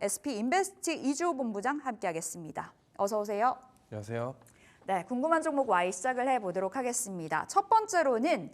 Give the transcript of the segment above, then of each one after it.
SP 인베스트 이주호 본부장 함께하겠습니다. 어서 오세요. 안녕하세요. 네, 궁금한 종목 Y 시작을 해보도록 하겠습니다. 첫 번째로는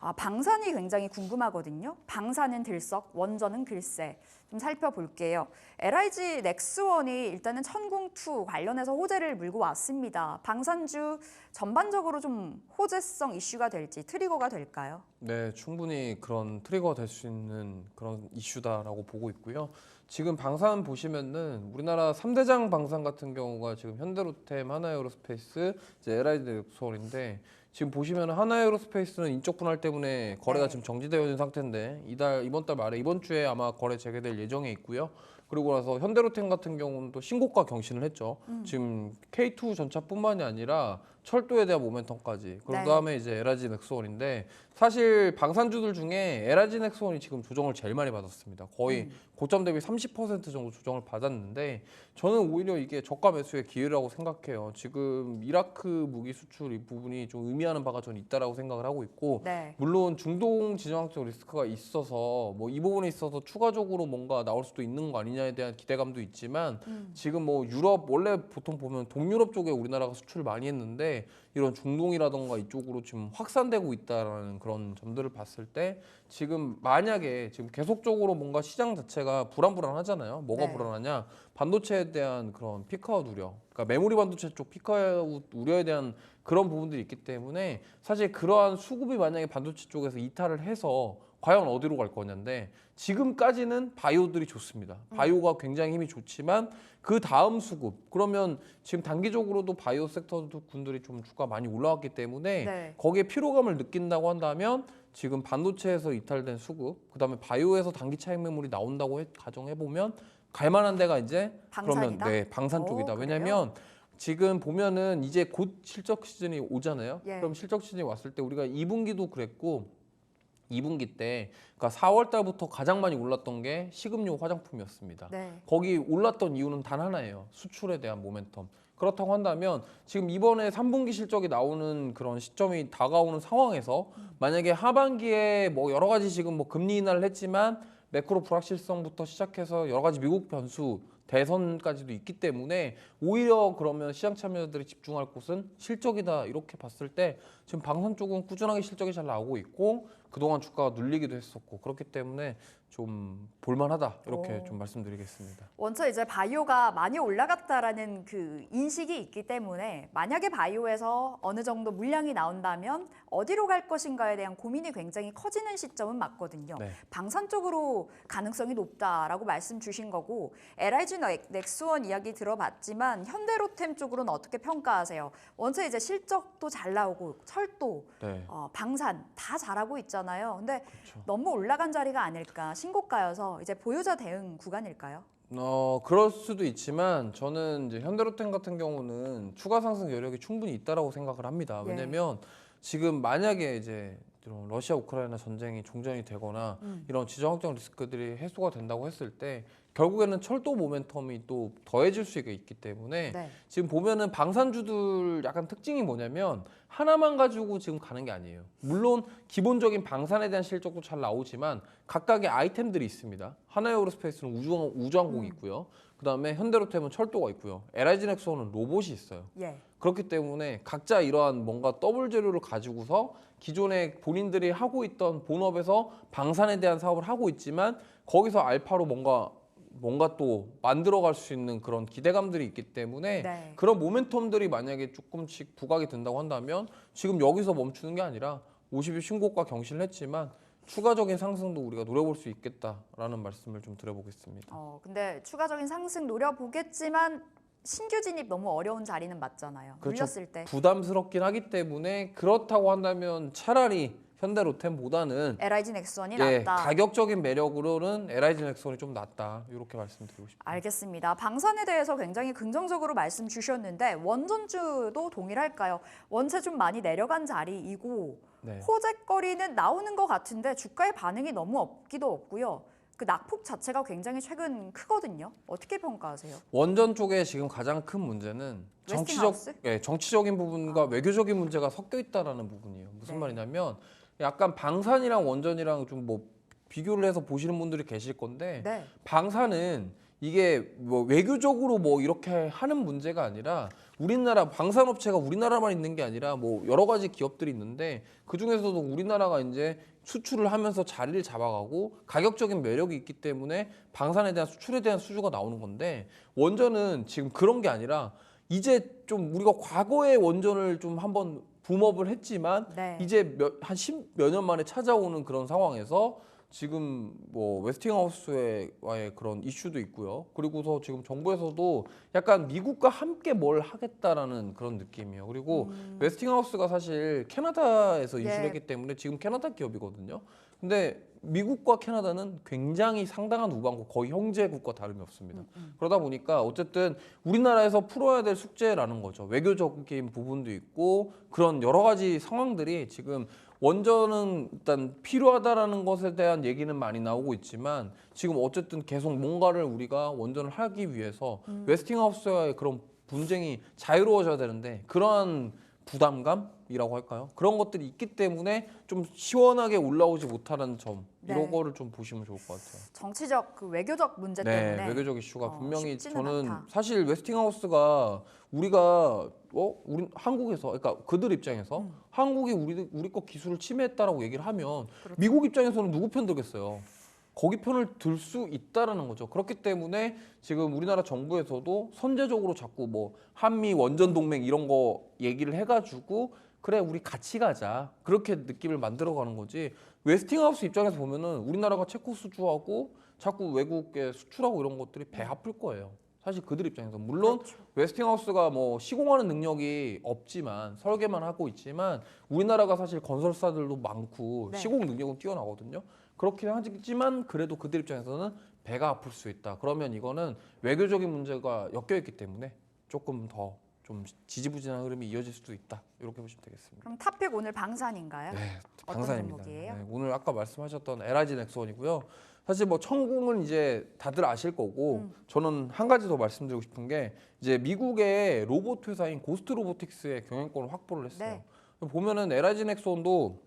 아, 방산이 굉장히 궁금하거든요. 방산은 들썩, 원전은 글쎄. 좀 살펴볼게요. LIG 넥스원이 일단은 천궁2 관련해서 호재를 물고 왔습니다. 방산주 전반적으로 좀 호재성 이슈가 될지 트리거가 될까요? 네, 충분히 그런 트리거가 될 수 있는 그런 이슈다라고 보고 있고요. 지금 방산 보시면은 우리나라 3대장 방산 같은 경우가 지금 현대로템, 하나에어로스페이스, 이제 LIG 넥스원인데 지금 보시면 하나에어로스페이스는 인적 분할 때문에 거래가 네. 지금 정지되어 있는 상태인데 이달 이번 달 말에 이번 주에 아마 거래 재개될 예정에 있고요. 그리고 나서 현대로템 같은 경우는 또 신고가 경신을 했죠. 지금 K2 전차뿐만이 아니라 철도에 대한 모멘텀까지. 그 네. 다음에 이제 LIG 넥스원인데 사실 방산주들 중에 LIG 넥스원이 지금 조정을 제일 많이 받았습니다. 거의 고점 대비 30% 정도 조정을 받았는데 저는 오히려 이게 저가 매수의 기회라고 생각해요. 지금 이라크 무기 수출 이 부분이 좀 의미하는 바가 저는 있다라고 생각을 하고 있고 네. 물론 중동 지정학적 리스크가 있어서 뭐 이 부분에 있어서 추가적으로 뭔가 나올 수도 있는 거 아니냐에 대한 기대감도 있지만 지금 뭐 유럽 원래 보통 보면 동유럽 쪽에 우리나라가 수출을 많이 했는데 이런 중동이라던가 이쪽으로 지금 확산되고 있다라는 그런 점들을 봤을 때 지금 만약에 지금 계속적으로 뭔가 시장 자체가 불안불안하잖아요. 뭐가 네. 불안하냐? 반도체에 대한 그런 피크아웃 우려. 그러니까 메모리 반도체 쪽 피크아웃 우려에 대한 그런 부분들이 있기 때문에 사실 그러한 수급이 만약에 반도체 쪽에서 이탈을 해서 과연 어디로 갈 거냐인데 지금까지는 바이오들이 좋습니다. 바이오가 굉장히 힘이 좋지만 그 다음 수급 그러면 지금 단기적으로도 바이오 섹터 군들이 좀 주가 많이 올라왔기 때문에 네. 거기에 피로감을 느낀다고 한다면 지금 반도체에서 이탈된 수급 그다음에 바이오에서 단기 차익 매물이 나온다고 해- 가정해 보면 갈만한 데가 이제 그러면 방산이다? 네 방산 오, 쪽이다. 왜냐하면 지금 보면은 이제 곧 실적 시즌이 오잖아요. 예. 그럼 실적 시즌이 왔을 때 우리가 2분기도 그랬고 2분기 때 그러니까 4월 달부터 가장 많이 올랐던 게 식음료 화장품이었습니다. 네. 거기 올랐던 이유는 단 하나예요. 수출에 대한 모멘텀. 그렇다고 한다면 지금 이번에 3분기 실적이 나오는 그런 시점이 다가오는 상황에서 만약에 하반기에 뭐 여러 가지 지금 뭐 금리 인하를 했지만 매크로 불확실성부터 시작해서 여러 가지 미국 변수 대선까지도 있기 때문에 오히려 그러면 시장 참여자들이 집중할 곳은 실적이다 이렇게 봤을 때 지금 방산 쪽은 꾸준하게 실적이 잘 나오고 있고 그동안 주가가 눌리기도 했었고 그렇기 때문에 좀 볼만하다 이렇게 오. 좀 말씀드리겠습니다. 원체 이제 바이오가 많이 올라갔다라는 그 인식이 있기 때문에 만약에 바이오에서 어느 정도 물량이 나온다면 어디로 갈 것인가에 대한 고민이 굉장히 커지는 시점은 맞거든요. 네. 방산 쪽으로 가능성이 높다라고 말씀 주신 거고 LIG 넥- 넥스원 이야기 들어봤지만 현대로템 쪽으로는 어떻게 평가하세요? 원체 이제 실적도 잘 나오고 철도, 네. 어, 방산 다 잘하고 있잖아요. 근데 그렇죠. 너무 올라간 자리가 아닐까 신고가여서 이제 보유자 대응 구간일까요? 어 그럴 수도 있지만 저는 이제 현대로템 같은 경우는 추가 상승 여력이 충분히 있다라고 생각을 합니다. 예. 왜냐면 지금 만약에 이제 이런 러시아 우크라이나 전쟁이 종전이 되거나 음. 이런 지정학적 리스크들이 해소가 된다고 했을 때 결국에는 철도 모멘텀이 또 더해질 수가 있기 때문에 네. 지금 보면은 방산주들 약간 특징이 뭐냐면 하나만 가지고 지금 가는 게 아니에요. 물론 기본적인 방산에 대한 실적도 잘 나오지만 각각의 아이템들이 있습니다. 하나에어로스페이스는 우주 우주항공이 있고요. 그다음에 현대로템은 철도가 있고요. LIG 넥스원은 로봇이 있어요. 예. 그렇기 때문에 각자 이러한 뭔가 더블 재료를 가지고서 기존에 본인들이 하고 있던 본업에서 방산에 대한 사업을 하고 있지만 거기서 알파로 뭔가 뭔가 또 만들어갈 수 있는 그런 기대감들이 있기 때문에 네. 그런 모멘텀들이 만약에 조금씩 부각이 된다고 한다면 지금 여기서 멈추는 게 아니라 50일 신고가 경신을 했지만 추가적인 상승도 우리가 노려볼 수 있겠다라는 말씀을 좀 드려보겠습니다. 어, 근데 추가적인 상승 노려보겠지만 신규 진입 너무 어려운 자리는 맞잖아요. 그렇죠. 물렸을 때 부담스럽긴 하기 때문에 그렇다고 한다면 차라리 현대로템보다는 LIG 넥스원이 예, 낫다. 가격적인 매력으로는 LIG 넥슨이 좀 낫다 이렇게 말씀드리고 싶습니다. 알겠습니다. 방산에 대해서 굉장히 긍정적으로 말씀 주셨는데 원전주도 동일할까요? 원체 좀 많이 내려간 자리이고 네. 호재거리는 나오는 것 같은데 주가의 반응이 너무 없기도 없고요. 그 낙폭 자체가 굉장히 최근 크거든요. 어떻게 평가하세요? 원전 쪽에 지금 가장 큰 문제는 정치적? 예, 정치적인 부분과 외교적인 문제가 섞여 있다라는 부분이에요. 무슨 네. 말이냐면 약간 방산이랑 원전이랑 좀 뭐 비교를 해서 보시는 분들이 계실 건데 네. 방산은 이게 뭐 외교적으로 뭐 이렇게 하는 문제가 아니라 우리나라 방산업체가 우리나라만 있는 게 아니라 뭐 여러 가지 기업들이 있는데 그 중에서도 우리나라가 이제 수출을 하면서 자리를 잡아가고 가격적인 매력이 있기 때문에 방산에 대한 수출에 대한 수주가 나오는 건데 원전은 지금 그런 게 아니라 이제 좀 우리가 과거의 원전을 좀 한번 붐업을 했지만 네. 이제 한십몇년 만에 찾아오는 그런 상황에서 지금 뭐 웨스팅하우스와의 그런 이슈도 있고요. 그리고서 지금 정부에서도 약간 미국과 함께 뭘 하겠다라는 그런 느낌이에요. 그리고 웨스팅하우스가 사실 캐나다에서 예. 인수를 했기 때문에 지금 캐나다 기업이거든요. 근데 미국과 캐나다는 굉장히 상당한 우방국, 거의 형제국과 다름이 없습니다. 그러다 보니까 어쨌든 우리나라에서 풀어야 될 숙제라는 거죠. 외교적인 부분도 있고 그런 여러 가지 상황들이 지금 원전은 일단 필요하다라는 것에 대한 얘기는 많이 나오고 있지만 지금 어쨌든 계속 뭔가를 우리가 원전을 하기 위해서 웨스팅하우스와의 그런 분쟁이 자유로워져야 되는데 그러한 부담감이라고 할까요? 그런 것들이 있기 때문에 좀 시원하게 올라오지 못하는 점 네. 이런 거를 좀 보시면 좋을 것 같아요. 정치적 그 외교적 문제 네, 때문에 외교적 이슈가 어, 분명히 쉽지는 저는 않다. 사실 웨스팅하우스가 우리가 어 우리 한국에서 그러니까 그들 입장에서 음. 한국이 우리 우리 거 기술을 침해했다라고 얘기를 하면 그렇죠. 미국 입장에서는 누구 편 들겠어요? 거기 편을 들 수 있다라는 거죠. 그렇기 때문에 지금 우리나라 정부에서도 선제적으로 자꾸 뭐 한미 원전 동맹 이런 거 얘기를 해가지고 그래 우리 같이 가자 그렇게 느낌을 만들어가는 거지. 웨스팅하우스 입장에서 보면은 우리나라가 체코 수주하고 자꾸 외국에 수출하고 이런 것들이 배 아플 거예요. 사실 그들 입장에서 물론 그렇죠. 웨스팅하우스가 뭐 시공하는 능력이 없지만 설계만 하고 있지만 우리나라가 사실 건설사들도 많고 네. 시공 능력은 뛰어나거든요. 그렇긴 하지만 그래도 그들 입장에서는 배가 아플 수 있다. 그러면 이거는 외교적인 문제가 엮여 있기 때문에 조금 더 좀 지지부진한 흐름이 이어질 수도 있다. 이렇게 보시면 되겠습니다. 그럼 탑픽 오늘 방산인가요? 네, 방산입니다. 네, 오늘 아까 말씀하셨던 LIG 넥스원이고요. 사실 뭐 천궁은 이제 다들 아실 거고 음. 저는 한 가지 더 말씀드리고 싶은 게 이제 미국의 로봇 회사인 고스트 로보틱스의 경영권을 확보를 했어요. 네. 보면은 LIG 넥스원도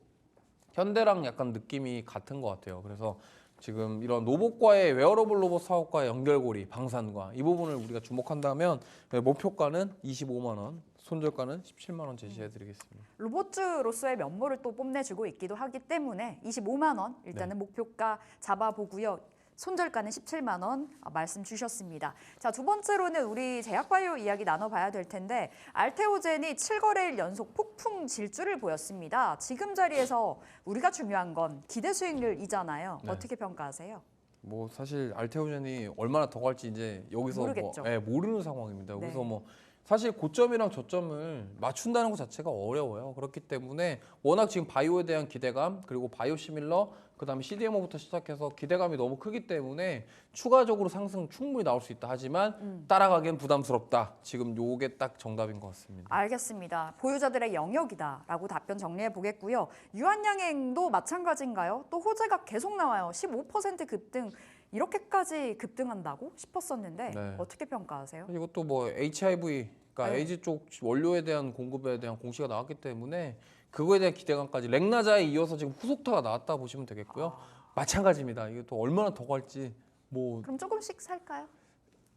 현대랑 약간 느낌이 같은 것 같아요. 그래서 지금 이런 로봇과의 웨어러블 로봇 사업과의 연결고리, 방산과 이 부분을 우리가 주목한다면 네, 목표가는 25만 원, 손절가는 17만 원 제시해드리겠습니다. 로보츠로서의 면모를 또 뽐내주고 있기도 하기 때문에 25만 원 일단은 목표가 잡아보고요. 손절가는 17만 원 아, 말씀 주셨습니다. 자, 두 번째로는 우리 제약바이오 이야기 나눠봐야 될 텐데 알테오젠이 7거래일 연속 폭풍 질주를 보였습니다. 지금 자리에서 우리가 중요한 건 기대 수익률이잖아요. 네. 어떻게 평가하세요? 뭐 사실 알테오젠이 얼마나 더 갈지 이제 여기서 모르겠죠. 뭐 예, 모르는 상황입니다. 네. 여기서 뭐 사실 고점이랑 저점을 맞춘다는 것 자체가 어려워요. 그렇기 때문에 워낙 지금 바이오에 대한 기대감 그리고 바이오 시밀러 그다음에 CDMO부터 시작해서 기대감이 너무 크기 때문에 추가적으로 상승 충분히 나올 수 있다 하지만 음. 따라가기엔 부담스럽다. 지금 요게 딱 정답인 것 같습니다. 알겠습니다. 보유자들의 영역이다라고 답변 정리해 보겠고요. 유한양행도 마찬가지인가요? 또 호재가 계속 나와요. 15% 급등 이렇게까지 급등한다고 싶었었는데 네. 어떻게 평가하세요? 이것도 뭐 HIV 그러니까 네. 에이즈 쪽 원료에 대한 공급에 대한 공시가 나왔기 때문에 그거에 대한 기대감까지 렉나자에 이어서 지금 후속타가 나왔다 보시면 되겠고요. 마찬가지입니다. 이게 또 얼마나 더 갈지 뭐 그럼 조금씩 살까요?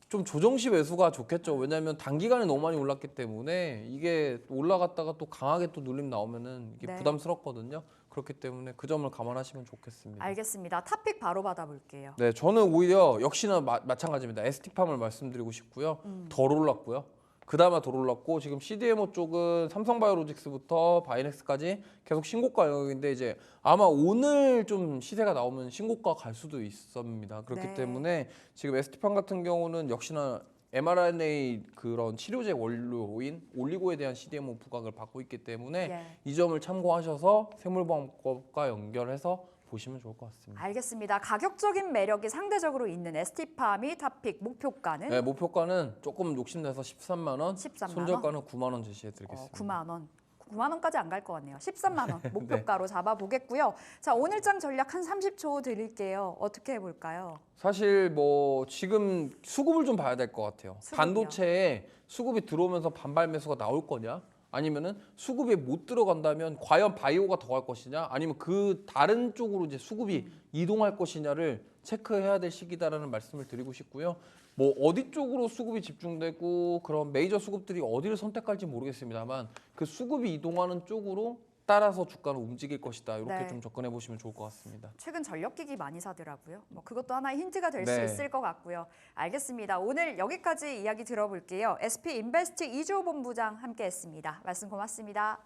좀 조정시 매수가 좋겠죠. 왜냐하면 단기간에 너무 많이 올랐기 때문에 이게 올라갔다가 또 강하게 또 눌림 나오면은 이게 네. 부담스럽거든요. 그렇기 때문에 그 점을 감안하시면 좋겠습니다. 알겠습니다. 탑픽 바로 받아볼게요. 네, 저는 오히려 역시나 마, 마찬가지입니다. ST팜을 말씀드리고 싶고요. 음. 덜 올랐고요. 그다음에 덜 올랐고 지금 CDMO 쪽은 삼성바이오로직스부터 바이넥스까지 계속 신고가 영역인데 이제 아마 오늘 좀 시세가 나오면 신고가 갈 수도 있습니다. 그렇기 네. 때문에 지금 ST팜 같은 경우는 역시나 mRNA 그런 치료제 원료인 올리고에 대한 CDMO 부각을 받고 있기 때문에 예. 이 점을 참고하셔서 생물보험법과 연결해서 보시면 좋을 것 같습니다. 알겠습니다. 가격적인 매력이 상대적으로 있는 ST팜이 탑픽 목표가는 네, 목표가는 조금 욕심내서 13만 원, 13만 원. 손절가는 9만 원 제시해 어, 드리겠습니다. 9만 원. 9만 원까지 안 갈 것 같네요. 13만 원 목표가로 잡아보겠고요. 자 오늘장 전략 한 30초 드릴게요. 어떻게 해볼까요? 사실 뭐 지금 수급을 좀 봐야 될 것 같아요. 수급이요? 반도체에 수급이 들어오면서 반발 매수가 나올 거냐? 아니면은 수급이 못 들어간다면 과연 바이오가 더 갈 것이냐? 아니면 그 다른 쪽으로 이제 수급이 음. 이동할 것이냐를 체크해야 될 시기다라는 말씀을 드리고 싶고요. 뭐 어디 쪽으로 수급이 집중되고 그런 메이저 수급들이 어디를 선택할지 모르겠습니다만 그 수급이 이동하는 쪽으로 따라서 주가는 움직일 것이다. 이렇게 네. 좀 접근해 보시면 좋을 것 같습니다. 최근 전력기기 많이 사더라고요. 뭐 그것도 하나의 힌트가 될수 네. 있을 것 같고요. 알겠습니다. 오늘 여기까지 이야기 들어볼게요. SP 인베스트 이주호 본부장 함께했습니다. 말씀 고맙습니다.